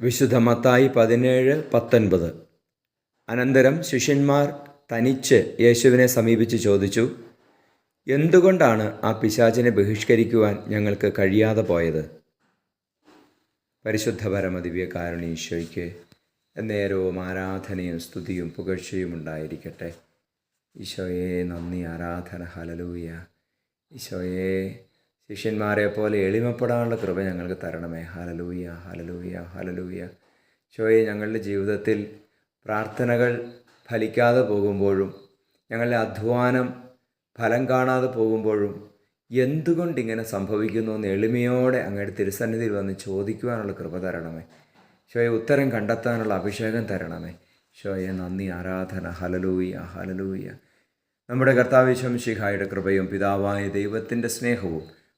വിശുദ്ധ മത്തായി പതിനേഴ് പത്തൊൻപത്. അനന്തരം ശിഷ്യന്മാർ തനിച്ച് യേശുവിനെ സമീപിച്ച് ചോദിച്ചു എന്തുകൊണ്ടാണ് ആ പിശാചിനെ ബഹിഷ്കരിക്കുവാൻ ഞങ്ങൾക്ക് കഴിയാതെ പോയത്? പരിശുദ്ധ പരമദിവ്യ കാരുണീശോയ്ക്ക് നേരവും ആരാധനയും സ്തുതിയും പുകഴ്ചയും ഉണ്ടായിരിക്കട്ടെ. ഈശോയെ നന്ദി ആരാധന. ഹലലൂയ ഈശോയെ ശിഷ്യന്മാരെ പോലെ എളിമപ്പെടാനുള്ള കൃപ ഞങ്ങൾക്ക് തരണമേ. ഹലലൂയ ഹലലൂയ ഹലലൂയ ഈശോയെ ഞങ്ങളുടെ ജീവിതത്തിൽ പ്രാർത്ഥനകൾ ഫലിക്കാതെ പോകുമ്പോഴും ഞങ്ങളുടെ അധ്വാനം ഫലം കാണാതെ പോകുമ്പോഴും എന്തുകൊണ്ട് ഇങ്ങനെ സംഭവിക്കുന്നു എന്ന് എളിമയോടെ അങ്ങയുടെ തിരുസന്നിധിയിൽ വന്ന് ചോദിക്കുവാനുള്ള കൃപ തരണമേ. ഷോയെ ഉത്തരം കണ്ടെത്താനുള്ള അഭിഷേകം തരണമേ. ഷോയെ നന്ദി ആരാധന. ഹലലൂയ ഹലലൂയ നമ്മുടെ കർത്താവിശ്വം ശിഖായുടെ കൃപയും പിതാവായ ദൈവത്തിന്റെ സ്നേഹവും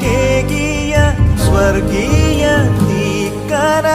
സ്വർഗീയ സ്വർഗീയ നീക്കര